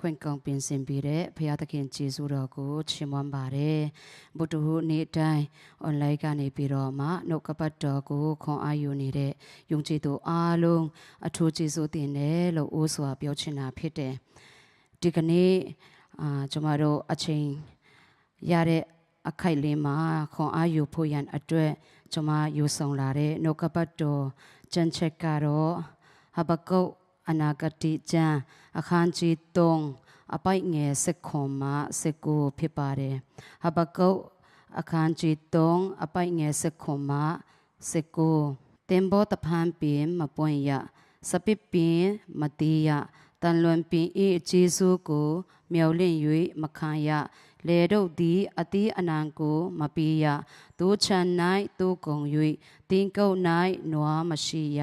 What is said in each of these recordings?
ဒီအချိန်နာရီခွင့်ကောင်းပင်စင်ပေးတဲ့ဘုရားသခင်ကျေးဇူးတော်ကိုချီးမွမ်းပါတယ်ဘုဒ္ဓဟူနေ့တိုင်း online ကနေပြီးတော့မှနှုတ်ကပတ်တော်ကိုခွန်အားယူနေတဲ့ယုံကြည်သူအားလုံးအထူးကျေးဇူးတင်တယ်လို့အိုးစွာပြောချင်တာဖြစ်တယ်ဒီကနေ့အာကျမတို့အချိန်ရတဲ့အခိုက်လေးမှာခွန်အားယူဖို့ရန်အတွက်ကျမယူဆောင်လာတဲ့နှုတ်ကပတ်တော်ကျမ်းချက်ကတော့ဟဘကုတ်အနာဂတိကျမ်း အခန်းကြီး3အပိုက်ငယ်7ခွန်မှ19ဖြစ်ပါတယ်ဟဘကုတ်အခန်းကြီး3အပိုက်ငယ်7ခွန်မှ19တင်ဘောတဖန်ပင်မပွင့်ရစပစ်ပင်မတီးရတန်လွန်ပင်ဤဂျေစုကိုမြော်လင့်၍မခံရလေတို့သည်အတီးအနံကိုမပီးရသိုးချန်၌သိုးကုံ၍တင်းကုတ်၌နွားမရှိရ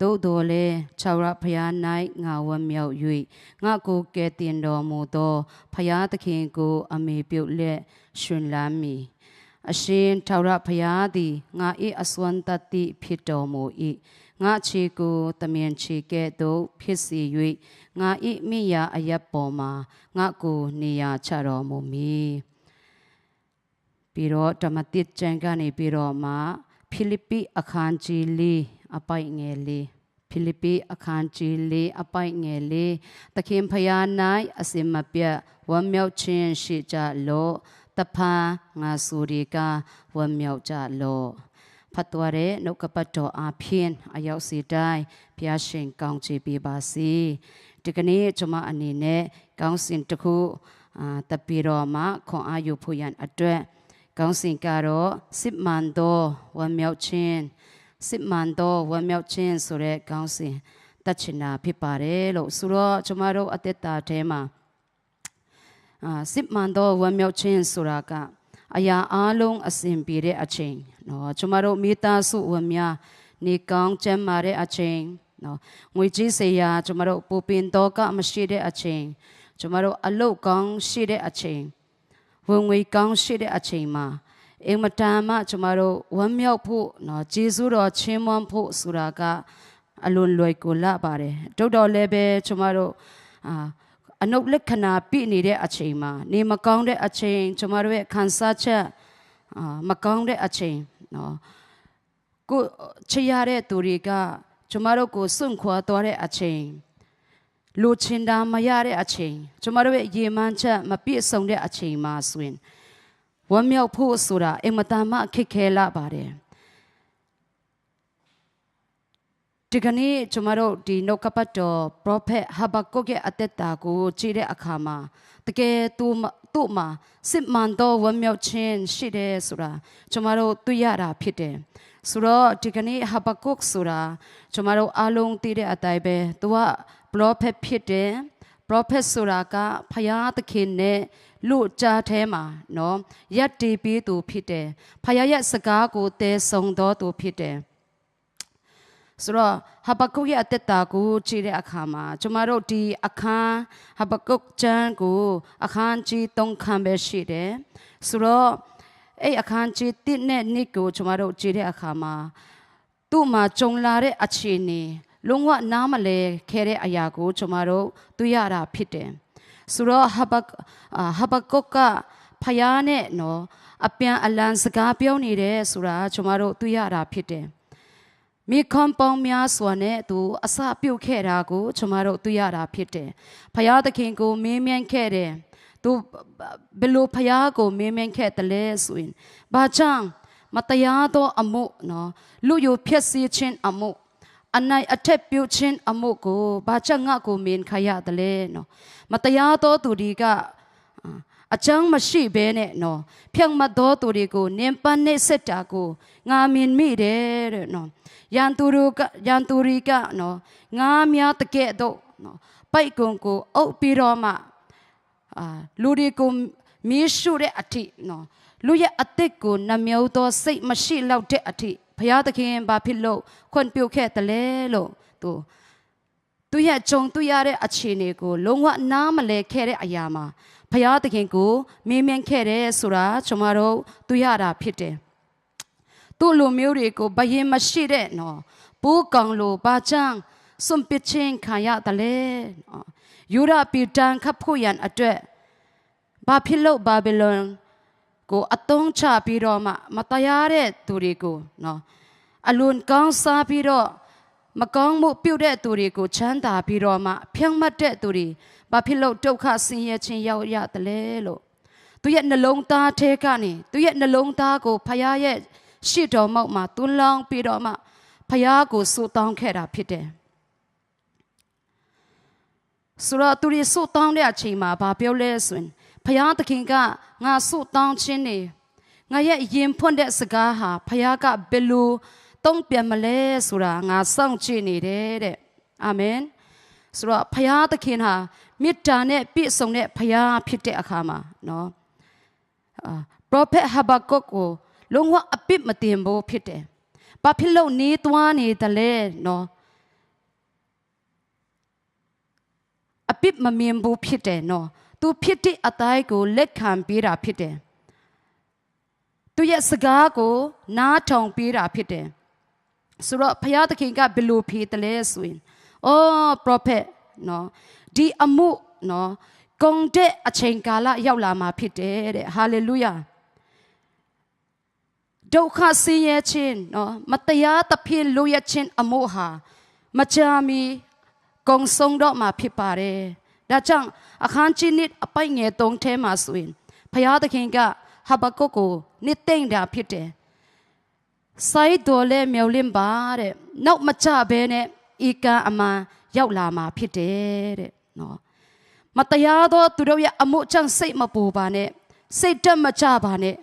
သို့တော်လဲခြောက်ရဖျား၌ငါဝတ်မြောက်၍ငါကိုကဲတင်တော်မူသောဖျားသခင်ကိုအမေပြုတ်လက်ရှင်လမ်းမီအရှင်ထောက်ရဖျားသည်ငါ၏အစွမ်းတတိဖြစ်တော်မူ၏ငါခြေကိုတမင်ခြေကဲ့သို့ဖြစ်စေ၍ငါ၏မိယာအယပ်ပေါ်မှာငါကိုနေရာချတော်မူမည်ပြီးတော့ဓမ္မတိကျမ်းကနေပြီးတော့မှဖိလိပ္ပိအခန်းကြီးလေး အပိုက်ငယ်လေးဖိလိပ္ပိအခန်းကြီးလေးအပိုက်ငယ်လေးသခင်ဖျား၌အစင်မပြတ်ဝမ်းမြောက်ခြင်းရှိကြလောတဖန်ငါဆိုရီကဝမ်းမြောက်ကြလောဖတ်တော်တဲ့နှုတ်ကပတ်တော်အဖြစ်အရောက်စီတိုင်းဘုရားရှင်ကောင်းချီးပေးပါစေဒီကနေ့ကျွန်မအနေနဲ့ကောင်းစင်တစ်ခုအာတပီတော်မှာခွန်အားယူဖို့ရန်အတွက်ကောင်းစင်ကတော့စစ်မှန်သောဝမ်းမြောက်ခြင်း စစ်မှန်သောဝမ်းမြောက်ခြင်းဆိုတဲ့ကောင်းစင်တတ်ချင်တာဖြစ်ပါတယ်လို့ဆိုတော့ကျွန်မတို့အသက်တာထဲမှာအာစစ်မှန်သောဝမ်းမြောက်ခြင်းဆိုတာကအရာအလုံးအစဉ်ပြေတဲ့အချိန်နော်ကျွန်မတို့မိသားစုဝင်များနေကောင်းကျန်းမာတဲ့အချိန်နော်ငွေကြီးစေရာကျွန်မတို့ပူပင်တော့ကမရှိတဲ့အချိန်ကျွန်မတို့အလုတ်ကောင်းရှိတဲ့အချိန်ဝင်ငွေကောင်းရှိတဲ့အချိန်မှာ အင်မတန်မှကျွန်မတို့ဝမ်းမြောက်ဖို့နော်ဂျေဇုတော်ချင်းမွန်းဖို့ဆိုတာကအလွန်လွယ်ကူလာပါတယ်တုတ်တော်လည်းပဲကျွန်မတို့အာအနုပ်လက္ခဏာပြည့်နေတဲ့အချိန်မှာနေမကောင်းတဲ့အချိန်ကျွန်မတို့ရဲ့ခံစားချက်အာမကောင်းတဲ့အချိန်နော်ကိုချရတဲ့သူတွေကကျမတို့ကိုစွန့်ခွာသွားတဲ့အချိန်လူချင်တာမရတဲ့အချိန်ကျမတို့ရဲ့ရေမှန်းချက်မပြည့်စုံတဲ့အချိန်မှာဆိုရင် ဝမ်းမြောက်ဖို့ဆိုတာအင်မတန်မှခက်ခဲလာပါတယ်ဒီကနေ့ကျမတို့ဒီနှုတ်ကပတ်တော် prophet ဟာဘကုတ်ရဲ့အသက်တာကိုကြည့်တဲ့အခါမှာတကယ်သူသူ့မှာစစ်မှန်သောဝမ်းမြောက်ခြင်းရှိတယ်ဆိုတာကျမတို့တွေ့ရတာဖြစ်တယ်ဆိုတော့ဒီကနေ့ဟာဘကုတ်ဆိုတာကျမတို့အားလုံးသိတဲ့အတိုင်းပဲသူက prophet ဖြစ်တယ် prophet ဆိုတာကဖယားသခင်နဲ့ လူကြားထဲမှာနော်ရက်တည်ပြီးသူဖြစ်တယ်ဖယားရဲ့စကားကိုတည်ဆုံတော်သူဖြစ်တယ်ဆိုတော့ဟဘကုတ်ရဲ့အသက်တာကိုကြည့်တဲ့အခါမှာကျမတို့ဒီအခန်းဟဘကုတ်ကျမ်းကိုအခန်းကြီး၃ခန်းပဲရှိတယ်ဆိုတော့အဲ့အခန်းကြီး၁နဲ့၂ကိုကျမတို့ကြည့်တဲ့အခါမှာသူ့မှာကြုံလာတဲ့အခြေအနေလုံးဝနားမလဲခဲတဲ့အရာကိုကျမတို့တွေ့ရတာဖြစ်တယ် ဆိုတော့ဟဘဟဘကုတ်ကဖယားနဲ့နော်အပြန်အလန်စကားပြောနေတယ်ဆိုတာကျမတို့တွေ့ရတာဖြစ်တယ်မိခွန်ပေါင်းများစွာနဲ့သူအစပြုတ်ခဲ့တာကိုကျွန်မတို့တွေ့ရတာဖြစ်တယ်။ဖယားသခင်ကိုမင်းမြန်းခဲ့တယ်။သူဘယ်လိုဖယားကိုမင်းမြန်းခဲ့တယ်လဲဆိုရင်ဘာကြောင့်မတရားသောအမှုနော်လူယိုဖြက်စီးခြင်းအမှု အနိုင်အထက်ပြုတ်ခြင်းအမှုကိုဘာကြောင့်ငါကိုမင်းခရရတယ်လဲနော်မတရားသောသူတွေကအချမ်းမရှိဘဲနဲ့နော်ဖြောင့်မတ်သောသူတွေကိုနင်ပန်းနေစစ်တာကိုငါမြင်မိတယ်တဲ့နော်ရန်သူတို့ကရန်သူတွေကနော်ငါများတကဲ့သို့နော်ပိုက်ကုံကိုအုပ်ပြီးတော့မှအာလူတွေကိုမီးရှို့တဲ့အထိနော်လူရဲ့အသက်ကိုနှမြုပ်သောစိတ်မရှိလောက်တဲ့အထိဘု ရားသခင်ဘာဖြစ်လို့ခွင့်ပြုခဲ့တယ်လဲလို့သူသူရဲ့ကြုံတွေ့ရတဲ့အခြေအနေကိုလုံးဝနားမလည်ခဲ့တဲ့အရာမှာဘုရားသခင်ကိုမေးမြန်းခဲ့တယ်ဆိုတာကျွန်တော်တို့တွေ့ရတာဖြစ်တယ်သူ့လူမျိုးတွေကိုဘယင်မရှိတဲ့နော်ပိုးကောင်လိုဘာချမ်းစွန့်ပစ်ခြင်းခံရတယ်လေနော်ယူရပီတန်ခပ်ဖို့ရန်အတွက်ဘာဖြစ်လို့ဘာဘီလွန် ကိုအတုံးချပြီးတော့မှမတရားတဲ့သူတွေကိုနော်အလွန်ကောင်းစားပြီးတော့မကောင်းမှုပြုတ်တဲ့သူတွေကိုချမ်းသာပြီးတော့မှဖြောင့်မတ်တဲ့သူတွေဘာဖြစ်လို့ဒုက္ခဆင်းရဲခြင်းရောက်ရတယ်လဲလို့သူရဲ့နှလုံးသားထဲကနေသူရဲ့နှလုံးသားကိုဖရားရဲ့ရှစ်တော်မောက်မှာတွန်းလောင်းပြီးတော့မှဖရားကိုစူတောင်းခဲ့တာဖြစ်တယ်ဆိုတော့သူတွေစူတောင်းတဲ့အချိန်မှာဘာပြောလဲဆိုရင် ဖရားသခင်ကငါစူတောင်းခြင်းနေငါရဲ့ရင်ဖွင့်တဲ့စကားဟာဖရားကဘယ်လိုတုံ့ပြန်မလဲဆိုတာငါစောင့်ကြည့်နေတယ်တဲ့အာမင်ဆိုတော့ဖရားသခင်ဟာမေတ္တာနဲ့ပြည့်စုံတဲ့ဖရားဖြစ်တဲ့အခါမှာနော်အာပရိုဖက်ဟာဘကုတ်ကိုလုံးဝအပြစ်မတင်ဘူးဖြစ်တယ်ဘာဖြစ်လို့နေသွားနေတယ်လဲနော်အပြစ်မမြင်ဘူးဖြစ်တယ်နော် သူဖြစ်တဲ့အတိုင်းကိုလက်ခံပေးတာဖြစ်တယ်သူရဲ့စကားကို နားထောင်ပေးတာဖြစ်တယ်ဆိုတော့ဘုရားသခင်ကဘယ်လိုဖြေတယ်လဲဆိုရင်အော် prophet နော်ဒီအမှုနော်ဂုံတဲ့အချိန်ကာလရောက်လာမှာဖြစ်တယ်တဲ့ဟာလေလုယာဒုက္ခဆင်းရဲခြင်းနော်မတရားသဖြင့်လိုရခြင်းအမှုဟာ မကြာမီကုံဆုံးတော့မှာဖြစ်ပါတယ် ဒါကြောင့်အခန်းကြီးနှစ်အပိုက်ငယ်သုံးထဲမှာဆိုရင်ဘုရားသခင်ကဟာဘကုတ်ကိုနှစ်သိမ့်တာဖြစ်တယ်စိုက်တော်လဲမြော်လင့်ပါတဲ့နောက်မကြဘဲနဲ့ဤကံအမှန်ရောက်လာမှာဖြစ်တယ်တဲ့နော်မတရားသောသူတို့ရဲ့အမှုကြောင့်စိတ်မပူပါနဲ့စိတ်တက်မကြပါနဲ့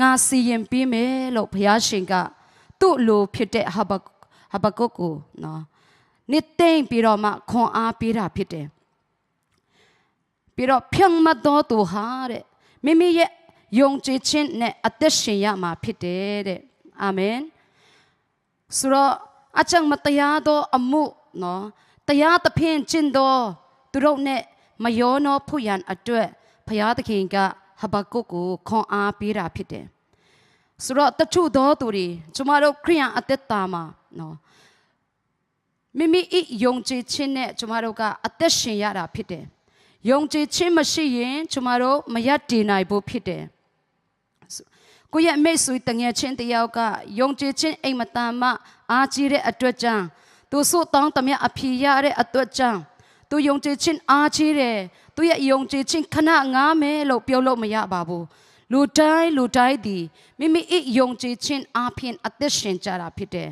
ငါစီရင်ပြီးမယ်လို့ဘုရားရှင်ကသူ့လိုဖြစ်တဲ့ဟာဘဟာဘကုတ်ကိုနော်နှစ်သိမ့်ပြီးတော့မှခွန်အားပေးတာဖြစ်တယ် ပြီးတော့ဖြောင့်မတ်သောသူဟာတဲ့မိမိရဲ့ယုံကြည်ခြင်းနဲ့အသက်ရှင်ရမှာဖြစ်တယ်တဲ့အာမင်ဆိုတော့အချံမတရားသောအမှုနော်တရားသဖြင့်ကျင့်သောသူတို့နဲ့မယောနောဖို့ရန်အတွက်ဘုရားသခင်ကဟဘကုတ်ကိုခွန်အားပေးတာဖြစ်တယ်ဆိုတော့တချို့သောသူတွေကျမတို့ခရိယန်အသက်တာမှာနော်မိမိဤယုံကြည်ခြင်းနဲ့ကျမတို့ကအသက်ရှင်ရတာဖြစ်တယ် ယုံကြည်ခြင်းမရှိရင်ကျမတို့မရတည်နိုင်ဘူးဖြစ်တယ်ကိုရဲ့မိတ်ဆွေတငယ်ချင်းတယောက်ကယုံကြည်ခြင်းအိမ်မတန်မှအားကြီးတဲ့အတွက်ကြောင့်သူဆိုတောင်းတမအဖြေရတဲ့အတွက်ကြောင့်သူယုံကြည်ခြင်းအားကြီးတယ်သူရဲ့ယုံကြည်ခြင်းခဏငားမယ်လို့ပြောလို့မရပါဘူးလူတိုင်းလူတိုင်းဒီမိမိဤယုံကြည်ခြင်းအားဖြင့်အသက်ရှင်ကြတာဖြစ်တယ်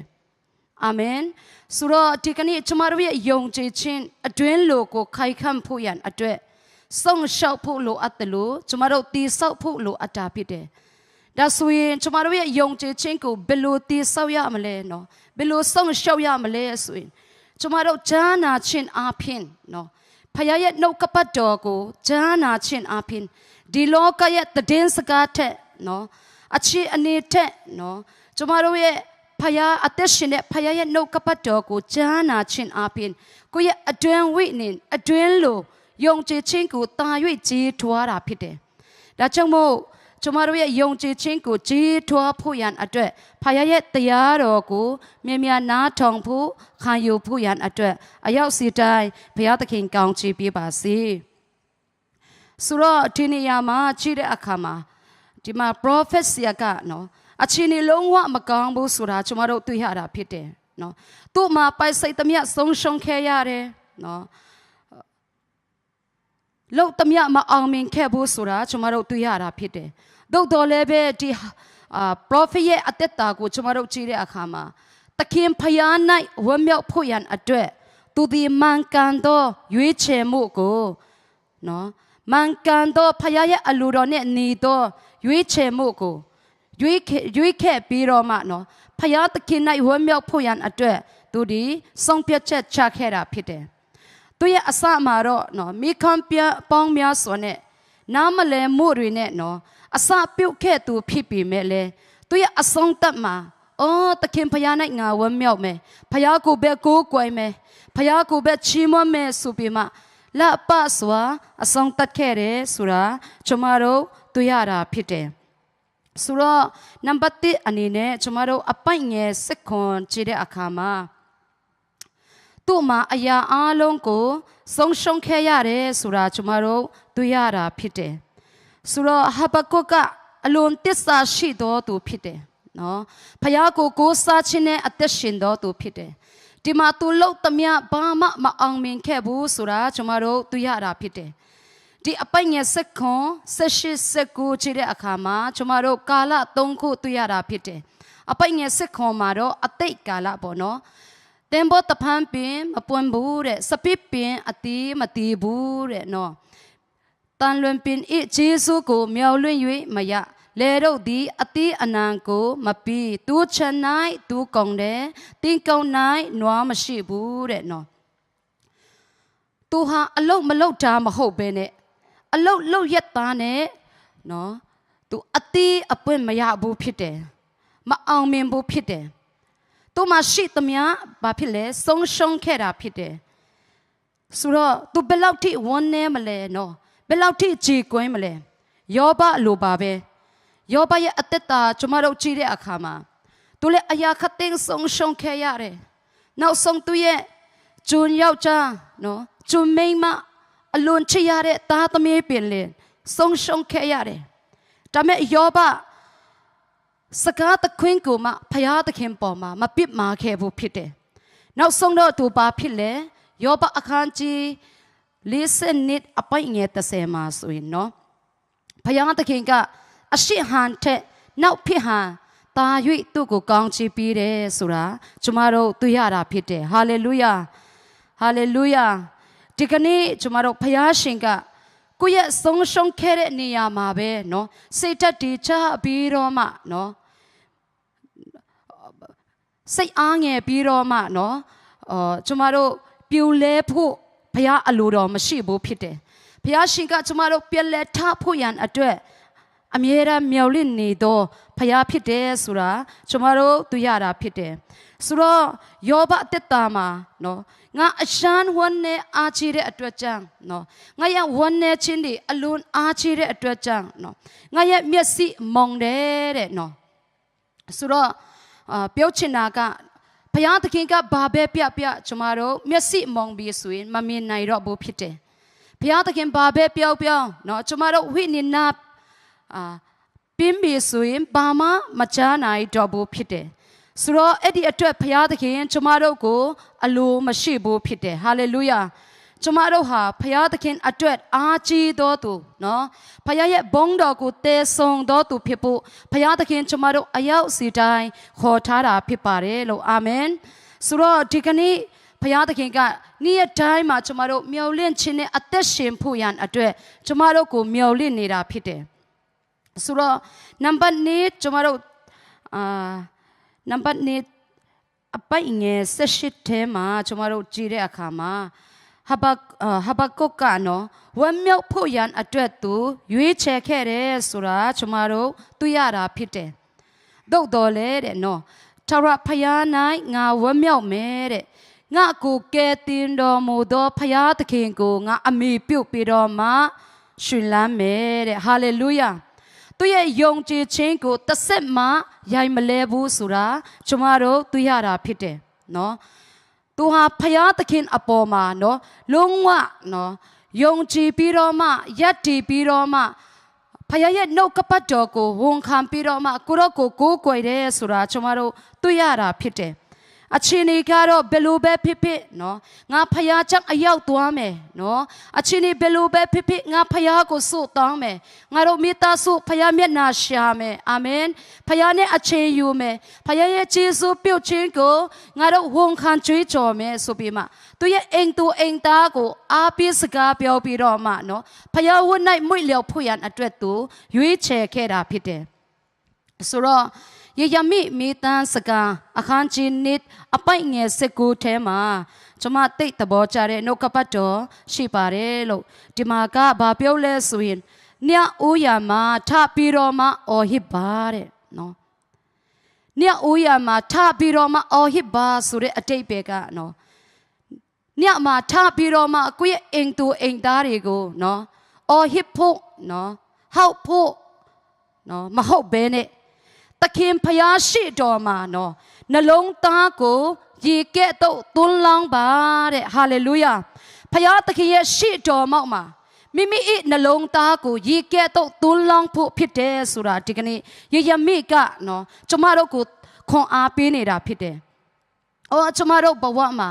အာမင်ဆိုတော့ဒီကနေ့ကျွန်တော်တို့ရဲ့ယုံကြည်ခြင်းအတွင်းလိုကိုခိုင်ခန့်ဖို့ရန်အတွက် စောင့်ရှောက်ဖို့လိုအပ်တယ်လို့ကျွန်တော်တို့တည်ဆောက်ဖို့လိုအပ်တာဖြစ်တယ်ဒါဆိုရင်ကျွန်တော်တို့ရဲ့ယုံကြည်ခြင်းကိုဘယ်လိုတည်ဆောက်ရမလဲနော်ဘယ်လိုစောင့်ရှောက်ရမလဲဆိုရင်ကျွန်တော်တို့ဂျာနာခြင်းအပြင်နော်ဖခင်ရဲ့နှုတ်ကပတ်တော်ကိုဂျာနာခြင်းအပြင်ဒီလောကရဲ့တည်င်းစကားထက်နော်အခြေအနေထက်နော်ကျွန်တော်တို့ရဲ့ဖယားအသက်ရှင်တဲ့ဖယားရဲ့နှုတ်ကပတ်တော်ကိုကြားနာခြင်းအပြင်ကိုယ့်ရဲ့အတွင်းဝိနေအတွင်းလို ယုံကြည်ခြင်းကိုတာ၍ကြီးထွားတာဖြစ်တယ်။ဒါကြောင့်မို့ကျမတို့ရဲ့ယုံကြည်ခြင်းကိုကြီးထွားဖို့ရန်အတွက်ဖယားရဲ့တရားတော်ကိုမြင်မြန်နားထောင်ဖို့ခံယူဖို့ရန်အတွက်အရောက်စီတိုင်းဘုရားသခင်ကောင်းချီးပေးပါစေ။ဆိုတော့ဒီနေရာမှာကြည့်တဲ့အခါမှာဒီမှာ prophet ဆရာကနော်အခြေအနေလုံးဝမကောင်းဘူးဆိုတာကျမတို့တွေ့ရတာဖြစ်တယ်နော်သူ့မှာပိုက်စိတ်သမျှဆုံးရှုံးခဲ့ရတယ်နော် လောက်သမျှမအောင်မြင်ခဲ့ဘူးဆိုတာကျမတို့တွေ့ရတာဖြစ်တယ်သို့တော်လည်းပဲဒီအာ prophet ရဲ့အသက်တာကိုကျမတို့ကြည့်တဲ့အခါမှာတခင်ဖယား၌ဝမ်းမြောက်ဖို့ရန်အတွက်သူဒီမှန်ကန်သောရွေးချယ်မှုကိုနော်မှန်ကန်သောဖယားရဲ့အလိုတော်နဲ့နေသောရွေးချယ်မှုကိုရွေးရွေးခဲ့ပြီးတော့မှနော်ဖယားသခင်၌ဝမ်းမြောက်ဖို့ရန်အတွက်သူဒီဆုံးဖြတ်ချက်ချခဲ့တာဖြစ်တယ်။ သူရဲ့အစမှာတော့နော်မိခံပြပေါင်းများစွာနဲ့နားမလဲမှုတွေနဲ့နော်အစပြုတ်ခဲ့သူဖြစ်ပေမဲ့လေသူရဲ့အဆုံးသတ်မှာအော်သခင်ဖယား၌ငါဝမ်းမြောက်မယ်ဖယားကိုပဲကိုးကွယ်မယ်ဖယားကိုပဲချီးမွမ်းမယ်ဆိုပြီးမှလပစွာအဆုံးသတ်ခဲ့တယ်ဆိုတာကျွန်မတို့တွေ့ရတာဖြစ်တယ်။ဆိုတော့နံပါတ်1အနေနဲ့ကျမတို့အပိုက်ငယ်စစ်ခွန်ကြည့်တဲ့အခါမှာ သူ့မှာအရာအလုံးကိုဆုံးရှုံးခဲ့ရတယ်ဆိုတာကျွန်တော်တို့တွေ့ရတာဖြစ်တယ်ဆိုတော့ဟဘကုတ်ကအလွန်တစ္ဆာရှိတော်သူဖြစ်တယ်နော်ဖယားကိုကိုးစားခြင်းနဲ့အသက်ရှင်တော်သူဖြစ်တယ်ဒီမှာသူလှုပ်သမျှဘာမှမအောင်မြင်ခဲ့ဘူးဆိုတာကျွန်တော်တို့တွေ့ရတာဖြစ်တယ်ဒီအပိုင်ငယ်စက်ခွန်ဆက်ရှိစက်ကိုခြေတဲ့အခါမှာကျွန်တော်တို့ကာလ၃ခုတွေ့ရတာဖြစ်တယ်အပိုင်ငယ်စက်ခွန်မှာတော့အတိတ်ကာလပေါ့နော် တင်ဘောတဖန်ပင်မပွန်ဘူးတဲ့စပစ်ပင်အတီးမတီးဘူးတဲ့နော်တန်လွင်ပင်ဤဂျေစုကိုမြော်လွင့်၍မရလေတို့သည်အတိအနံကိုမပီးတူချန်၌တူကုံတယ်တင်းကုံ၌နွားမရှိဘူးတဲ့နော်သူဟာအလုတ်မလုတ်တာမဟုတ်ပဲနဲ့အလုတ်လုတ်ရက်သားနဲ့နော်သူအတိအပွင့်မရဘူးဖြစ်တယ်မအောင်မြင်ဘူးဖြစ်တယ် သူမရှိသမျှဘာဖြစ်လဲဆုံးရှုံးခဲ့တာဖြစ်တယ်ဆိုတော့ तू ဘယ်လောက်ထိဝန်းနေမလဲနော်ဘယ်လောက်ထိကြည်ကွင်းမလဲယောဘအလိုပါပဲယောဘရဲ့အသက်တာကျမတို့ကြည့်တဲ့အခါမှာသူလည်းအရာခတ်သိမ်းဆုံးရှုံးခဲ့ရတယ်နောက်ဆုံးသူရဲ့ဂျွန်ယောက်ျားနော်ဂျွန်မိန်းမအလွန်ချစ်ရတဲ့သားသမီးပင်လေဆုံးရှုံးခဲ့ရတယ်ဒါမဲ့ယောဘ စကားသခွင်းကိုမှဖရာသခင်ပေါ်မှာမပစ်မှားခဲ့ဖို့ဖြစ်တယ်။နောက်ဆုံးတော့သူပါဖြစ်လေယောဘအခန်းကြီး၄နှစ်အပိုင်ငယ်30မှာဆိုရင်နော်ဖရာသခင်ကအရှိဟန်ထက်နောက်ဖြစ်ဟန်တာ၍သူ့ကိုကောင်းချီးပေးတယ်ဆိုတာကျမတို့သိရတာဖြစ်တယ်။ဟာလေလုယာ။ဟာလေလုယာ။ဒီကနေ့ကျမတို့ဖရာရှင်ကကိုယ့်ရဲ့ဆုံးရှုံးခဲ့တဲ့နေရာမှာပဲနော်စိတ်ဓာတ်တွေချပြီးတော့မှနော် စိတ်အားငယ်ပြီးတော့မှနော်အော်ကျမတို့ပြိုလဲဖို့ဘုရားအလိုတော်မရှိဘူးဖြစ်တယ်ဘုရားရှင်ကကျမတို့ပြက်လဲထဖို့ရန်အတွက်အမြဲတမ်းမျော်လင့်နေသောဘုရားဖြစ်တယ်ဆိုတာကျမတို့သိရတာဖြစ်တယ်ဆိုတော့ယောဘအသက်တာမှာနော်ငါအရှမ်းဝန်းနဲ့အားချတဲ့အတွက်ကြောင့်နော်ငါရဲ့ဝန်းနဲ့ချင်းတွေအလွန်အားချတဲ့အတွက်ကြောင့်နော်ငါရဲ့မျက်စိမုံတယ်တဲ့နော်ဆိုတော့ အာပြောချင်တာကဘုရားသခင်ကဘာပဲပြပြကျမတို့မျက်စိမုံပြီးဆိုရင်မမြင်နိုင်တော့ဘူးဖြစ်တယ်ဘုရားသခင်ဘာပဲပြောပြောနော်ကျမတို့ဝိညာဉ်နာအာပင်းပြီဆိုရင်ဘာမှမချားနိုင်တော့ဘူးဖြစ်တယ်ဆိုတော့အဲ့ဒီအတွက်ဘုရားသခင်ကျမတို့ကိုအလိုမရှိဘူးဖြစ်တယ်ဟာလေလုယာ ကျမတို့ဟာဘုရားသခင်အတွက်အားကြီးတော်သူနော်ဘုရားရဲ့ဘုန်းတော်ကိုတည်ဆုံတော်သူဖြစ်ဖို့ဘုရားသခင်ကျမတို့အရောက်စီတိုင်းခေါ်ထားတာဖြစ်ပါတယ်လို့အာမင်ဆိုတော့ဒီကနေ့ဘုရားသခင်ကနေ့ရက်တိုင်းမှာကျမတို့မျှော်လင့်ခြင်းနဲ့အသက်ရှင်ဖို့ရန်အတွက်ကျမတို့ကိုမျှော်လင့်နေတာဖြစ်တယ်ဆိုတော့နံပါတ်1ကျမတို့အာနံပါတ်1အပိုင်ငယ်78ထဲမှာကျမတို့ကြည့်တဲ့အခါမှာ ဟဘဟဘကုတ်ကနော်ဝမ်းမြောက်ဖို့ရန်အတွက်သူရွေးချယ်ခဲ့တယ်ဆိုတာကျမတို့သိရတာဖြစ်တယ်။သို့တော်လဲတဲ့နော်ထာဝရဖယား၌ငါဝမ်းမြောက်မယ်တဲ့ငါကိုကဲတင်တော်မူသောဖယားသခင်ကိုငါအမိပြုတ်ပြီးတော့မှရှင်လန်းမယ်တဲ့ဟာလေလုယာ။သူရဲ့ယုံကြည်ခြင်းကိုတစ်ဆက်မှရိုင်မလဲဘူးဆိုတာကျမတို့သိရတာဖြစ်တယ်နော် သူဟာဖယားသခင်အပေါ်မှာနော်လုံးဝနော်ယုံကြည်ပြီးတော့မှယက်တည်ပြီးတော့မှဖယားရဲ့နှုတ်ကပတ်တော်ကိုဝန်ခံပြီးတော့မှကိုရောကိုကိုးကွယ်တယ်ဆိုတာကျမတို့သိရတာဖြစ်တယ် အချင်းတွေကတော့ဘယ်လိုပဲဖြစ်ဖြစ်နော်ငါဖယားချက်အရောက်သွားမယ်နော်အချင်းတွေဘယ်လိုပဲဖြစ်ဖြစ်ငါဖယားကိုစို့တောင်းမယ်ငါတို့မိသားစုဖယားမျက်နာရှာမယ်အာမင်ဖယားနဲ့အချင်းယူမယ်ဖယားရဲ့ကျေးဇူးပြုတ်ခြင်းကိုငါတို့ဝန်ခံကြွေးကြော်မယ်ဆိုပြီးမှသူရဲ့အိမ်သူအိမ်သားကိုအားပေးစကားပြောပြီးတော့မှနော်ဖယားဝတ်၌မွေ့လျော်ဖို့ရန်အတွက်သူရွေးချယ်ခဲ့တာဖြစ်တယ်ဆိုတော့ ယေရမိမိတန်းစကားအခန်းကြီးနှစ်အပိုက်ငယ်စစ်ကူထဲမှာကျွန်မတိတ်သဘောကျတဲ့နှုတ်ကပတ်တော်ရှိပါတယ်လို့ဒီမှာကဘာပြောလဲဆိုရင်ညအိုးရမှာထပြီးတော့မှအော်ဟစ်ပါတဲ့နော်ညအိုးရမှာထပြီးတော့မှအော်ဟစ်ပါဆိုတဲ့အတိတ်ပဲကနော်ညမှာထပြီးတော့မှကိုယ့်ရဲ့အိမ်သူအိမ်သားတွေကိုနော်အော်ဟစ်ဖို့နော်ဟောက်ဖို့နော်မဟုတ်ဘဲနဲ့ သခင်ဖျားရှိတော်မှာနော်နှလုံးသားကိုရေကဲ့သို့သွန်းလောင်းပါတဲ့ဟာလေလုယာဖခင်သခင်ရဲ့ရှေ့တော်မောက်မှာမိမိ၏နှလုံးသားကိုရေကဲ့သို့သွန်းလောင်းဖို့ဖြစ်တယ်ဆိုတာဒီကနေ့ယေရမိကနော်ကျမတို့ကိုခွန်အားပေးနေတာဖြစ်တယ်။အော်ကျမတို့ဘဝမှာ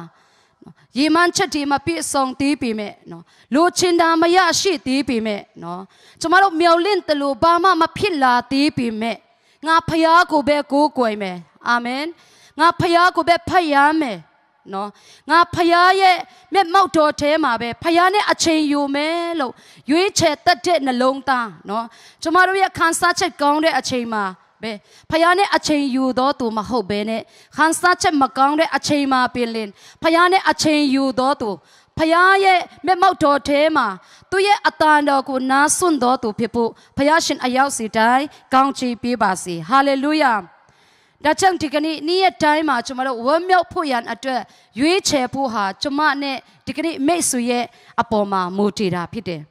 ရေမန်းချက်ဒီမပြည့်စုံသေးပေမဲ့နော်လိုချင်တာမရရှိသေးပေမဲ့နော်ကျမတို့မျော်လင့်တယ်လို့ဘာမှမဖြစ်လာသေးပေမဲ့ ငါဖယားကိုပဲကိုးကွယ်မယ်အာမင်ငါဖယားကိုပဲဖတ်ရမယ်နော်ငါဖယားရဲ့မျက်မှောက်တော်ထဲမှာပဲဖယားနဲ့အချိန်ယူမယ်လို့ရွေးချယ်တတ်တဲ့နှလုံးသားနော်ကျမတို့ရဲ့ခံစားချက်ကောင်းတဲ့အချိန်မှာပဲဖယားနဲ့အချိန်ယူတော့သူမဟုတ်ဘဲနဲ့ခံစားချက်မကောင်းတဲ့အချိန်မှာပြင်လင်ဖယားနဲ့အချိန်ယူတော့သူ ဖယားရဲ့မျက်မှောက်တော်ထဲမှာသူ့ရဲ့အတန်တော်ကိုနားဆွန့်တော်သူဖြစ်ဖို့ဖယားရှင်အရောက်စီတိုင်းကောင်းချီးပေးပါစေဟာလေလုယာဒါကြောင့်ဒီကနေ့နေ့ရက်တိုင်းမှာကျွန်တော်တို့ဝမ်းမြောက်ဖို့ရန်အတွက်ရွေးချယ်ဖို့ဟာကျွန်မနဲ့ဒီကနေ့မိတ်ဆွေရဲ့အပေါ်မှာမူတည်တာဖြစ်တယ်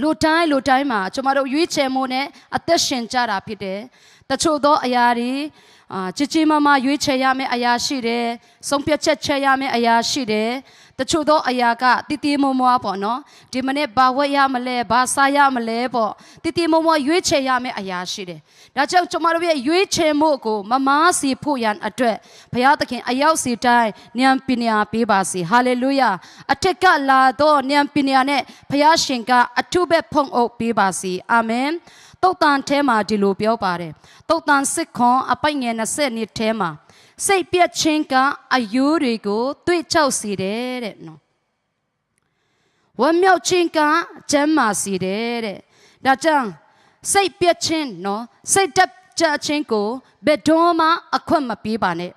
လူတိုင်းလူတိုင်းမှာကျွန်တော်တို့ရွေးချယ်မှုနဲ့အသက်ရှင်ကြတာဖြစ်တယ်။တချို့သောအရာတွေအာချစ်ချင်းမမရွေးချယ်ရမယ့်အရာရှိတယ်။ဆုံးဖြတ်ချက်ချရမယ့်အရာရှိတယ်။ တချို့သောအရာကတည်တည်မွမွားပေါ့နော်။ဒီမနေ့ဘာဝတ်ရမလဲဘာစားရမလဲပေါ့။တည်တည်မွမွားရွေးချယ်ရမယ့်အရာရှိတယ်။ဒါကြောင့်ကျွန်တော်တို့ရဲ့ရွေးချယ်မှုကိုမမားစီဖို့ရန်အတွက်ဘုရားသခင်အရောက်စီတိုင်းဉာဏ်ပညာပေးပါစေ။ဟာလေလုယာ။အထက်ကလာသောဉာဏ်ပညာနဲ့ဘုရားရှင်ကအထုဘက်ဖုံအုပ်ပေးပါစေ။အာမင်။ တုတ်တန်ထဲမှာဒီလိုပြောပါတယ်တုတ်တန်စစ်ခွန်အပိုက်ငယ်20နှစ်ထဲမှာစိတ်ပြက်ခြင်းကအယိုးတွေကိုတွေ့ချောက်စေတယ်တဲ့နော်ဝမ်းမြောက်ခြင်းကကျမ်းမာစေတယ်တဲ့ဒါကြောင့်စိတ်ပြက်ခြင်းနော်စိတ်တက်ကြခြင်းကိုဘယ်တော့မှအခွင့်မပေးပါနဲ့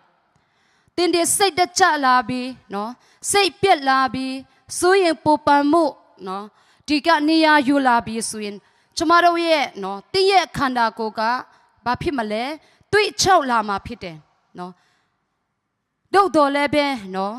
တင်ဒီစိတ်တက်ကြလာပြီးနော်စိတ်ပြက်လာပြီးစိုးရင်ပူပန်မှုနော်ဒီကနေရာယူလာပြီးဆိုရင် ကျမတို့ရဲ့နော်တင့်ရဲ့ခန္ဓာကိုယ်ကဘာဖြစ်မလဲတွေးချောက်လာမှာဖြစ်တယ်နော်ဒုတ်တော်လည်းပဲနော်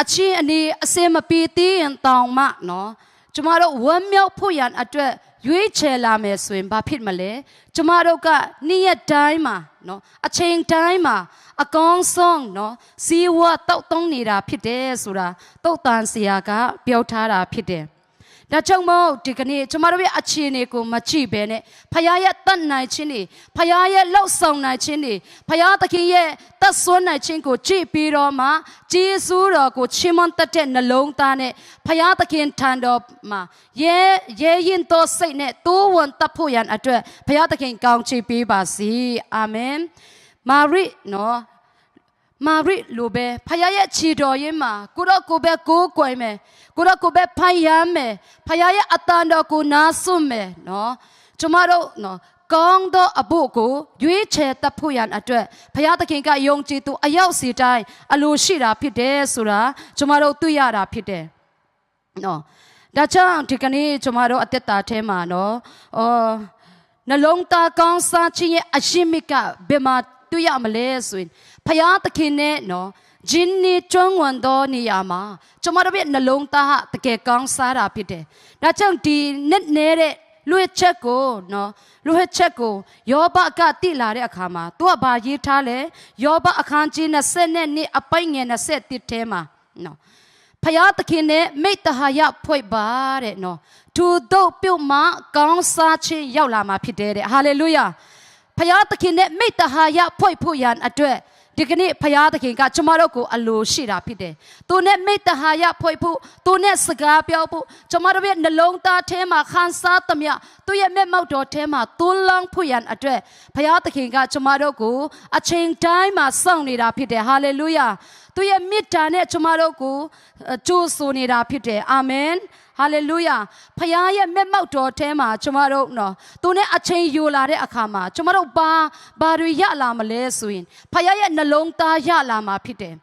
အချင်းအနေအစင်မပြေသေးရင်တောင်မှနော်ကျမတို့ဝမ်းမြောက်ဖို့ရန်အတွက်ရွေးချယ်လာမယ်ဆိုရင်ဘာဖြစ်မလဲကျမတို့ကနေ့ရက်တိုင်းမှာနော်အချိန်တိုင်းမှာအကောင်းဆုံးနော်စီဝတ်တောက်တုံးနေတာဖြစ်တယ်ဆိုတာတုတ်တန်ဆရာကပြောထားတာဖြစ်တယ် ဒါကြောင့်မို့ဒီကနေ့ကျမတို့ရဲ့အခြေအနေကိုမကြည့်ဘဲနဲ့ဖခင်ရဲ့တတ်နိုင်ခြင်းတွေဖခင်ရဲ့လှုပ်ဆောင်နိုင်ခြင်းတွေဖခင်သခင်ရဲ့တတ်ဆွမ်းနိုင်ခြင်းကိုကြည့်ပြီးတော့မှဂျေဇူးတော်ကိုချီးမွမ်းတတ်တဲ့နှလုံးသားနဲ့ဖခင်သခင်ထံတော်မှာရဲရဲရင်တော်စိတ်နဲ့တိုးဝန်တတ်ဖို့ရန်အတွက်ဖခင်သခင်ကောင်းချီးပေးပါစေအာမင်မာရိနော် မာရိလိုပဲဖခင်ရဲ့ခြေတော်ရင်းမှာကိုတော့ကိုပဲကိုးကွယ်မယ်ကိုတော့ကိုပဲဖိုင်ရမယ်ဖခင်ရဲ့အတန်တော်ကိုနားစွန့်မယ်နော်ကျမတို့နော်ကောင်းသောအဖို့ကိုရွေးချယ်တတ်ဖို့ရန်အတွက်ဘုရားသခင်ကယုံကြည်သူအယောက်စီတိုင်းအလိုရှိတာဖြစ်တယ်ဆိုတာကျမတို့သိရတာဖြစ်တယ်နော်ဒါကြောင့်ဒီကနေ့ကျမတို့အသက်တာထဲမှာနော်အော်နှလုံးသားကောင်းစားခြင်းရဲ့အရှိမကဘယ်မှာတွေ့ရမလဲဆိုရင် ဖယားသခင်နဲ့နော်ဂျင်းနေကျွမ်းဝင်သောနေရာမှာကျွန်မတို့ရဲ့နှလုံးသားဟာတကယ်ကောင်းစားတာဖြစ်တယ်။ဒါကြောင့်ဒီနဲ့နေတဲ့လွှဲချက်ကိုနော်လွှဲချက်ကိုယောဘကတိလာတဲ့အခါမှာသူကဘာရေးထားလဲယောဘအခန်းကြီး20နဲ့နှစ်အပိုင်ငယ်21ထဲမှာနော်ဖယားသခင်နဲ့မိတ္တဟာယဖွဲ့ပါတဲ့နော်သူတို့ပြုတ်မှကောင်းစားခြင်းရောက်လာမှာဖြစ်တယ်တဲ့ဟာလေလုယာဖယားသခင်နဲ့မိတ္တဟာယဖွဲ့ဖို့ရန်အတွက် ဒီကနေ့ဖယားသခင်ကကျမတို့ကိုအလိုရှိတာဖြစ်တယ်။သူနဲ့မိတ္တဟာယဖွဲ့ဖို့သူနဲ့စကားပြောဖို့ကျမတို့ရဲ့နှလုံးသားထဲမှာခံစားသမျှသူရဲ့မျက်မှောက်တော်ထဲမှာသွန်းလောင်းဖို့ရန်အတွက်ဖယားသခင်ကကျမတို့ကိုအချိန်တိုင်းမှာစောင့်နေတာဖြစ်တယ်။ဟာလေလုယာ။သူရဲ့မေတ္တာနဲ့ကျမတို့ကိုကြိုးဆိုနေတာဖြစ်တယ်။အာမင်။ ဟာလေလုယာဖခင်ရဲ့မျက်မှောက်တော်ထဲမှာကျမတို့နော်သူနဲ့အချိန်ယူလာတဲ့အခါမှာကျမတို့ဘာဘာတွေရလာမလဲဆိုရင်ဖခင်ရဲ့နှလုံးသားရလာမှာဖြစ်တယ်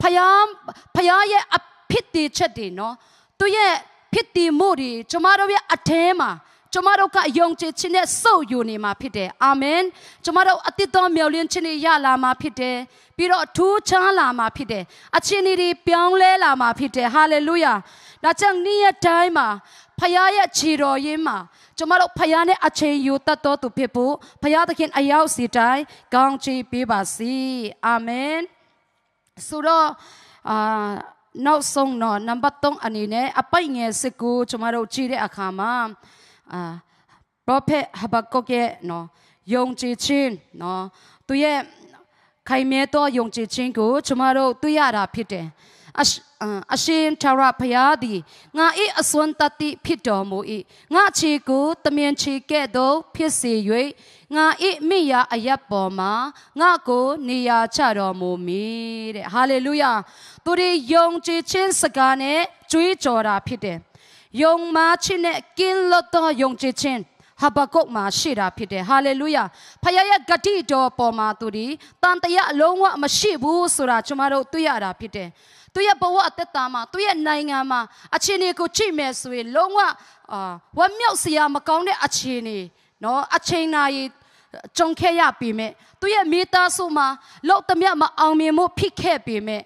ဖခင်ဖခင်ရဲ့အဖြစ်တည်ချက်တွေနော်သူရဲ့ဖြစ်တည်မှုတွေကျမတို့ရဲ့အထဲမှာကျမတို့ကယုံကြည်ခြင်းနဲ့စုပ်ယူနေမှာဖြစ်တယ်အာမင်ကျမတို့အတိတ်သောမျှော်လင့်ခြင်းတွေရလာမှာဖြစ်တယ်ပြီးတော့ထူးခြားလာမှာဖြစ်တယ်အချင်းတွေပြောင်းလဲလာမှာဖြစ်တယ်ဟာလေလုယာ ဒါကြောင့်နေ့ရက်တိုင်းမှာဖခင်ရဲ့ခြေတော်ရင်းမှာကျမတို့ဖခင်နဲ့အချိန်ယူတတ်တော်သူဖြစ်ဖို့ဖခင်သခင်အရောက်စီတိုင်းကောင်းချီးပေးပါစေအာမင်ဆိုတော့အာနောက်ဆုံးတော့နံပါတ်3အနေနဲ့အပိုက်ငယ်စစ်ကိုကျမတို့ကြည့်တဲ့အခါမှာအာ prophet Habakkuk ရဲ့နော်ယုံကြည်ခြင်းနော်သူရဲ့ခိုင်မြဲသောယုံကြည်ခြင်းကိုကျမတို့တွေ့ရတာဖြစ်တယ် အရှအရှင်ထာဝရဘုရားသည်ငါ၏အစွမ်းတတ္တိဖြစ်တော်မူ၏ငါခြေကိုတမင်ခြေကဲ့သို့ဖြစ်စေ၍ငါ၏မိယာအယပ်ပေါ်မှာငါကိုနေရာချတော်မူမည်တဲ့ဟာလေလုယာသူတွေယုံကြည်ခြင်းစကားနဲ့ကြွေးကြော်တာဖြစ်တယ်ယုံမှခြင်းနဲ့ကင်းလွတ်သောယုံကြည်ခြင်းဟာဘကုတ်မှာရှိတာဖြစ်တယ်ဟာလေလုယာဖခင်ရဲ့ဂတိတော်ပေါ်မှာသူဒီတန်တရားအလုံးဝမရှိဘူးဆိုတာကျွန်တော်တို့တွေ့ရတာဖြစ်တယ် သူရဲ့ဘဝအသက်တာမှာသူရဲ့နိုင်ငံမှာအခြေအနေကိုကြည့်မယ်ဆိုရင်လုံးဝအာဝမ်းမြောက်စရာမကောင်းတဲ့အခြေအနေနော်အချိန်နာရီကြုံခဲ့ရပြီမဲ့သူရဲ့မိသားစုမှာလောက်သမျှမအောင်မြင်မှုဖြစ်ခဲ့ပြီမဲ့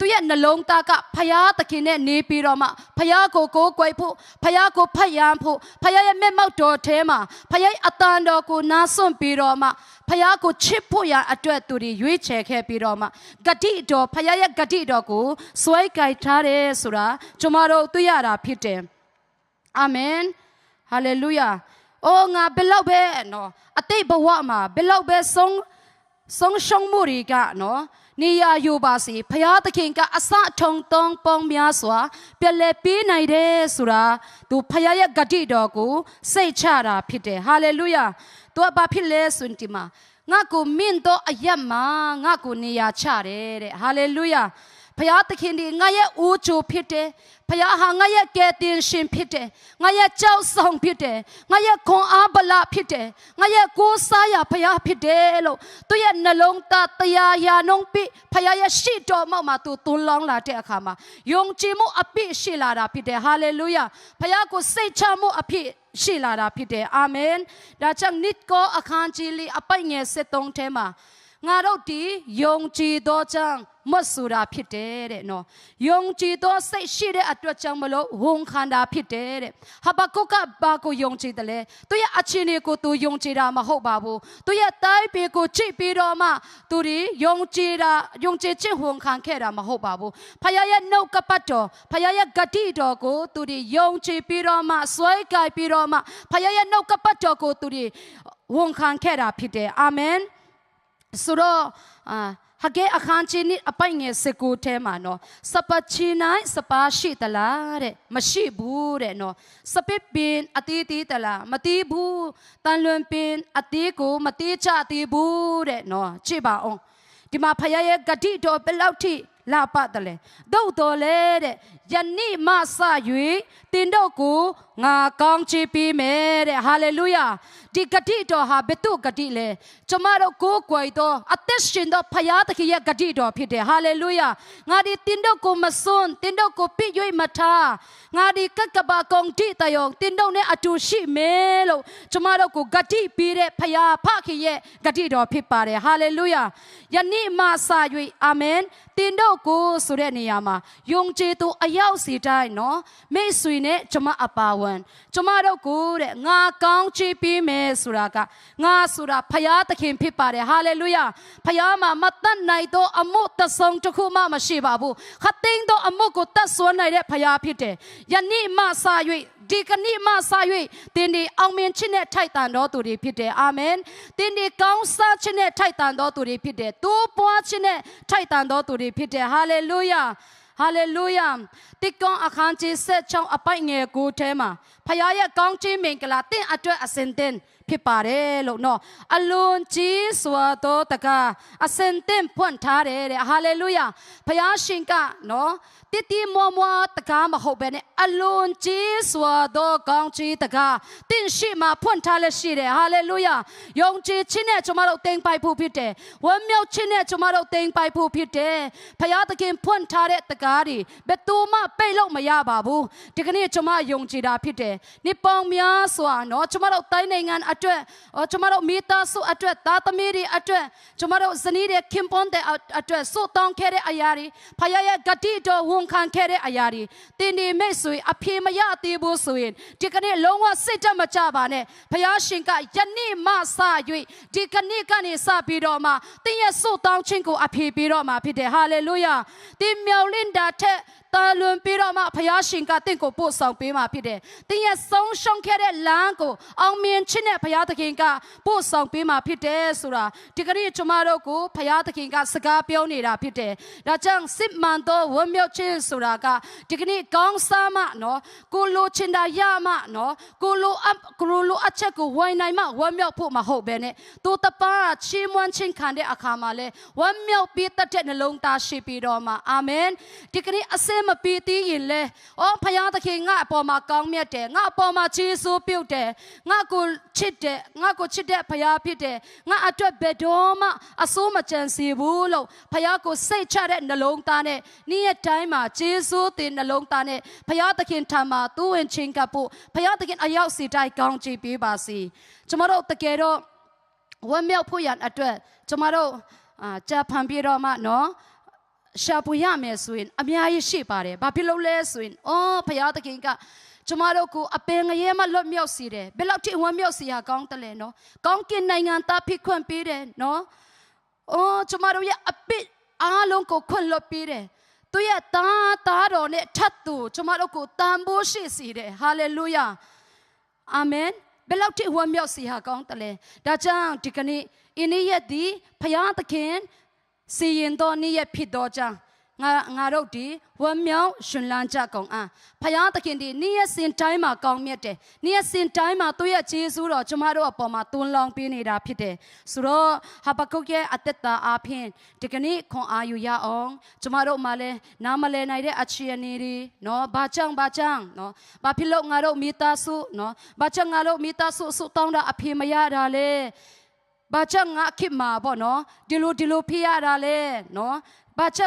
သူရဲ့နှလုံးသားကဖယားသခင်နဲ့နေပြီးတော့မှဖယားကိုကိုးကွယ်ဖို့ဖယားကိုဖတ်ရန်ဖို့ဖယားရဲ့မျက်မှောက်တော်ထဲမှာဖယားအတန်တော်ကိုနားစွန့်ပြီးတော့မှဖယားကိုချစ်ဖို့ရန်အတွက်သူတွေရွေးချယ်ခဲ့ပြီးတော့မှဂတိတော်ဖယားရဲ့ဂတိတော်ကိုစွဲကြိုက်ထားတယ်ဆိုတာကျွန်တော်တို့သိရတာဖြစ်တယ်အာမင်ဟာလေလုယာအိုးငါဘယ်လောက်ပဲနော်အတိတ်ဘဝမှာဘယ်လောက်ပဲဆုံးဆုံးရှုံးမှုတွေကနော် နေရယူပါစေဖရာသခင်ကအစထုံတုံးပေါင်းများစွာပြက်လက်ပေးနိုင်တယ်ဆိုတာသူဖရာရဲ့ဂတိတော်ကိုစိတ်ချတာဖြစ်တယ်ဟာလေလုယာသူကဘာဖြစ်လဲဆိုရင်ဒီမှာငါကိုမင်းတော့အယက်မှာငါကိုနေရာချတယ်တဲ့ဟာလေလုယာ ဖရာသခင်ဒီငါရဲ့အိုးချိုဖြစ်တယ်ဖခင်ဟာငါရဲ့ကယ်တင်ရှင်ဖြစ်တယ်ငါရဲ့ကြောက်ဆောင်ဖြစ်တယ်ငါရဲ့ခွန်အားဗလာဖြစ်တယ်ငါရဲ့ကိုးစားရဖခင်ဖြစ်တယ်လို့သူရဲ့နှလုံးသားတရားရာနှုံးပိဖခင်ရဲ့ရှိတော်မောက်မှာသူသွန်လောင်းလာတဲ့အခါမှာယုံကြည်မှုအပြည့်ရှိလာတာဖြစ်တယ်ဟာလေလုယာဖခင်ကိုစိတ်ချမှုအပြည့်ရှိလာတာဖြစ်တယ်အာမင်ဒါကြောင့်နစ်ကောအခန်းကြီးလေးအပိုက်ငယ်73ထဲမှာငါတို့ဒီယုံကြည်သောကြောင့်မတ်ဆိုတာဖြစ်တယ်တဲ့နော်ယုံကြည်သောစိတ်ရှိတဲ့အတွက်ကြောင့်မလို့ဝန်ခံတာဖြစ်တယ်တဲ့ဟာဘကုတ်ကဘာကိုယုံကြည်တယ်လဲသူရဲ့အခြေအနေကိုသူယုံကြည်တာမဟုတ်ပါဘူးသူရဲ့တိုင်းပြည်ကိုကြည့်ပြီးတော့မှသူဒီယုံကြည်တာယုံကြည်ခြင်းဝန်ခံခဲ့တာမဟုတ်ပါဘူးဖခင်ရဲ့နှုတ်ကပတ်တော်ဖခင်ရဲ့ဂတိတော်ကိုသူဒီယုံကြည်ပြီးတော့မှစွဲကြိုက်ပြီးတော့မှဖခင်ရဲ့နှုတ်ကပတ်တော်ကိုသူဒီဝန်ခံခဲ့တာဖြစ်တယ်အာမင်ဆိုတော့အာ ဟကဲအခန်းချင်းနစ်အပိုင်ငယ်စကူထဲမှာနော်စပချီနိုင်စပါရှိတလားတဲ့မရှိဘူးတဲ့နော်စပစ်ပင်အတီးတီးတလားမတီးဘူးတန်လွန်ပင်အတီးကိုမတီးချတီးဘူးတဲ့နော်ကြည့်ပါအောင်ဒီမှာဖယားရဲ့ဂတိတော်ဘယ်လောက်ထိလာပါတယ်လေသို့တော်လေတဲ့ ယနေ့မှစ၍တင်တော့ကိုငါကောင်းချီးပေးမယ်တဲ့ဟာလေလုယာဒီဂတိတော်ဟာဘယ်သူဂတိလဲကျမတို့ကိုးကွယ်သောအသက်ရှင်သောဖယားသခင်ရဲ့ဂတိတော်ဖြစ်တယ်ဟာလေလုယာငါဒီတင်တော့ကိုမစွန်းတင်တော့ကိုပြည့်၍မထားငါဒီကကဘာကုံတိတယောတင်တော့နဲ့အတူရှိမယ်လို့ကျမတို့ကိုဂတိပေးတဲ့ဖယားဖခင်ရဲ့ဂတိတော်ဖြစ်ပါတယ်ဟာလေလုယာယနေ့မှစ၍အာမင်တင်တော့ကိုဆိုတဲ့နေရာမှာယုံကြည်သူအရောက်စီတိုင်းနော်မိတ်ဆွေနဲ့ကျမအပါဝန်ကျမတို့ကိုတဲ့ငါကောင်းချီးပေးမယ်ဆိုတာကငါဆိုတာဖယားသခင်ဖြစ်ပါတယ်ဟာလေလုယာဖယားမှာမတတ်နိုင်သောအမှုတဆုံတစ်ခုမှမရှိပါဘူးခသိန်းသောအမှုကိုတတ်ဆွမ်းနိုင်တဲ့ဖယားဖြစ်တယ်ယနေ့မှစ၍ဒီကနေ့မှစ၍တင်းဒီအောင်မြင်ခြင်းနဲ့ထိုက်တန်တော်သူတွေဖြစ်တယ်အာမင်တင်းဒီကောင်းစားခြင်းနဲ့ထိုက်တန်တော်သူတွေဖြစ်တယ်တိုးပွားခြင်းနဲ့ထိုက်တန်တော်သူတွေဖြစ်တယ်ဟာလေလုယာ ဟာလေလုယာတိကွန်အခန်းကြီးဆက်ချောင်းအပိုက်ငယ်ကိုထဲမှာဖခင်ရဲ့ကောင်းချီးမင်္ဂလာတင့်အတွက်အစင်တင် ဖြစ်ပါတယ်လို့နော်အလွန်ကြီးစွာသောတကားအစင်တင်ဖွင့်ထားတယ်တဲ့ဟာလေလုယာဖခင်ရှင်ကနော်တိတိမွားမွားတကားမဟုတ်ပဲနဲ့အလွန်ကြီးစွာသောကောင်းချီးတကားတင့်ရှိမှာဖွင့်ထားလက်ရှိတယ်ဟာလေလုယာယုံကြည်ခြင်းနဲ့ကျွန်တော်တို့တင်ပိုက်ဖို့ဖြစ်တယ်ဝမ်းမြောက်ခြင်းနဲ့ကျွန်တော်တို့တင်ပိုက်ဖို့ဖြစ်တယ်ဖခင်သခင်ဖွင့်ထားတဲ့တကားတွေဘယ်သူမှပိတ်လို့မရပါဘူးဒီကနေ့ကျွန်မယုံကြည်တာဖြစ်တယ်နှစ်ပေါင်းများစွာနော်ကျွန်တော်တို့တိုင်းနိုင်ငံအအတွက်အော်ကျမတို့မိသားစုအတွက်သားသမီးတွေအတွက်ကျမတို့ဇနီးတွေခင်ပွန်းတဲ့အတွက်ဆုတောင်းခဲ့တဲ့အရာတွေဖခင်ရဲ့ဂတိတော်ဝန်ခံခဲ့တဲ့အရာတွေတင်ဒီမိတ်ဆွေအဖေမရသေးဘူးဆိုရင်ဒီကနေ့လုံးဝစိတ်တမကြပါနဲ့ဖခင်ရှင်ကယနေ့မှစ၍ဒီကနေ့ကနေစပြီးတော့မှတင်းရဲ့ဆုတောင်းခြင်းကိုအဖေပြီးတော့မှဖြစ်တယ်ဟာလေလုယာတင်မြောင်လင့်တာထက် တာလွန်ပြီးတော့မှဖယားရှင်ကတင့်ကိုပို့ဆောင်ပေးမှာဖြစ်တယ်။တင်းရဲ့ဆုံးရှုံးခဲ့တဲ့လမ်းကိုအောင်မြင်ခြင်းနဲ့ဖယားသခင်ကပို့ဆောင်ပေးမှာဖြစ်တယ်ဆိုတာဒီကနေ့ကျွန်မတို့ကိုဖယားသခင်ကစကားပြောနေတာဖြစ်တယ်။ဒါကြောင့်စစ်မှန်သောဝမ်းမြောက်ခြင်းဆိုတာကဒီကနေ့ကောင်းစားမှနော်ကိုလိုချင်တာရမှနော်ကိုလိုအပ်ကိုလိုအပ်ချက်ကိုဝိုင်းနိုင်မှဝမ်းမြောက်ဖို့မဟုတ်ဘဲနဲ့သူတပားချင်းမွန်းချင်းခံတဲ့အခါမှာလဲဝမ်းမြောက်ပြီးတတ်တဲ့နှလုံးသားရှိပြီးတော့မှအာမင်ဒီကနေ့အစင်မပြီးသေးရင်လဲအော်ဖယားသခင်ငါအပေါ်မှာကောင်းမြတ်တယ်ငါအပေါ်မှာခြေဆိုးပြုတ်တယ်ငါကိုချစ်တယ်ငါကိုချစ်တဲ့ဖယားဖြစ်တယ်ငါအတွက်ဘယ်တော့မှအဆိုးမကြံစီဘူးလို့ဖယားကိုစိတ်ချတဲ့နှလုံးသားနဲ့နေ့ရက်တိုင်းမှာခြေဆိုးတဲ့နှလုံးသားနဲ့ဖယားသခင်ထံမှာသူ့ဝင်ချင်းကပ်ဖို့ဖယားသခင်အရောက်စီတိုင်းကောင်းချီးပေးပါစေကျမတို့တကယ်တော့ဝမ်းမြောက်ဖို့ရန်အတွက်ကျမတို့အာကြာဖန်ပြတော့မှနော် ရှာဖွေရမယ်ဆိုရင်အများကြီးရှိပါတယ်။ဘာဖြစ်လို့လဲဆိုရင်အော်ဘုရားသခင်ကကျမတို့ကိုအပင်ငရဲမှလွတ်မြောက်စေတယ်။ဘယ်လောက်ထိဝမ်းမြောက်စေရကောင်းတယ်လဲနော်။ကောင်းကင်နိုင်ငံသားဖြစ်ခွင့်ပေးတယ်နော်။အော်ကျမတို့ရဲ့အပစ်အားလုံးကိုခွင့်လွတ်ပေးတယ်။သူရဲ့သားသားတော်နဲ့ထပ်သူကျမတို့ကိုတန်ဖိုးရှိစေတယ်။ဟာလေလုယာ။အာမင်။ဘယ်လောက်ထိဝမ်းမြောက်စေရကောင်းတယ်လဲ။ဒါကြောင့်ဒီကနေ့အင်းရဲ့ဒီဘုရားသခင် စီရင်တော်နေ့ရက်ဖြစ်တော်ကြောင့်ငါငါတို့ဒီဝမ်းမြောက်ရှင်လန်းကြကုန်အားဖယားသခင်ဒီနေ့ရက်စင်တိုင်းမှာကောင်းမြတ်တယ်နေ့ရက်စင်တိုင်းမှာသူ့ရဲ့ခြေဆုတော်ကျမတို့အပေါ်မှာတွန်းလောင်းပေးနေတာဖြစ်တယ်ဆိုတော့ဟာဘကုတ်ရဲ့အသက်တာအားဖြင့်ဒီကနေ့ခွန်အားယူရအောင်ကျမတို့မှလည်းနားမလဲနိုင်တဲ့အခြေအနေတွေနော်ဘာကြောင့်ဘာကြောင့်နော်ဘာဖြစ်လို့ငါတို့မိသားစုနော်ဘာကြောင့်ငါတို့မိသားစုဆုတောင်းတာအဖေမရတာလဲ ဘာချငါခိမှာပေါ့နော်ဒီလိုဒီလိုဖြစ်ရတာလဲနော်ဘာချ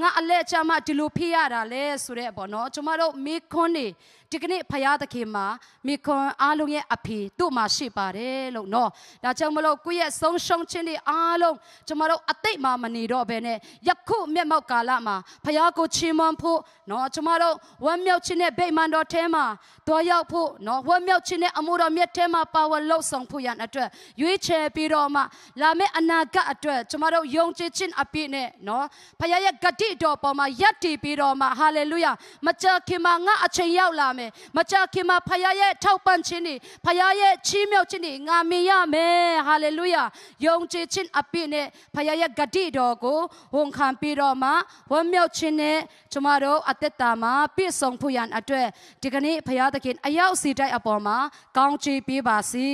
ငါအလဲချမဒီလိုဖြစ်ရတာလဲဆိုတဲ့ပေါ့နော်ကျမတို့မိခွန်းနေ ဒီကနေ့ဖရာသခင်မှာမိခွန်းအားလုံးရဲ့အဖေတို့မှာရှိပါတယ်လို့နော်ဒါကြောင့်မလို့ကိုယ့်ရဲ့ဆုံးရှုံးခြင်းတွေအားလုံးကျမတို့အတိတ်မှာမနေတော့ဘဲနဲ့ယခုမျက်မှောက်ကာလမှာဖရာကိုချီးမွမ်းဖို့နော်ကျမတို့ဝမ်းမြောက်ခြင်းနဲ့ဗိမာန်တော်ထဲမှာတော်ရောက်ဖို့နော်ဝမ်းမြောက်ခြင်းနဲ့အမှုတော်မြတ်ထဲမှာပါဝလှုပ်ဆောင်ဖို့ရန်အတွက်ရွေးချယ်ပြီးတော့မှလာမယ့်အနာဂတ်အတွက်ကျမတို့ယုံကြည်ခြင်းအပြည့်နဲ့နော်ဖခင်ရဲ့ဂတိတော်ပေါ်မှာယက်တည်ပြီးတော့မှဟာလေလုယာမကြခင်မှာငါအချိန်ရောက်လာမယ်မကြခင်မှာဖခင်ရဲ့ထောက်ပံ့ခြင်းတွေဖခင်ရဲ့ချီးမြှောက်ခြင်းတွေငါမြင်ရမယ်ဟာလေလုယာယုံကြည်ခြင်းအပြည့်နဲ့ဖခင်ရဲ့ဂတိတော်ကိုဝန်ခံပြီးတော့မှဝမ်းမြောက်ခြင်းနဲ့ကျမတို့အသက်တာမှာပြည့်စုံဖို့ရန်အတွက်ဒီကနေ့ဖခင်သခင်အရောက်စီတိုက်အပေါ်မှာကောင်းချီးပေးပါစေ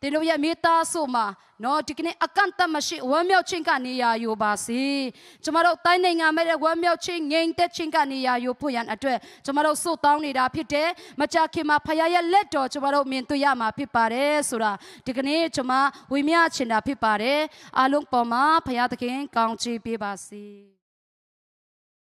သင်တို့ရဲ့မိသားစုမှာနော်ဒီကနေ့အကန့်အသတ်မရှိဝမ်းမြောက်ခြင်းကနေရာယူပါစေကျမတို့တိုင်းနိုင်ငံမဲ့ဝမ်းမြောက်ခြင်းငြိမ်သက်ခြင်းကနေရာယူဖို့ရန်အတွက်ကျမတို့ဆုတောင်းနေတာဖြစ်တယ်မကြခင်မှာဖခင်ရဲ့လက်တော်ကျမတို့မြင်တွေ့ရမှာဖြစ်ပါတယ်ဆိုတာဒီကနေ့ကျမဝိမြချင်တာဖြစ်ပါတယ်အားလုံးပေါ်မှာဖခင်သခင်ကောင်းချီးပေးပါစေ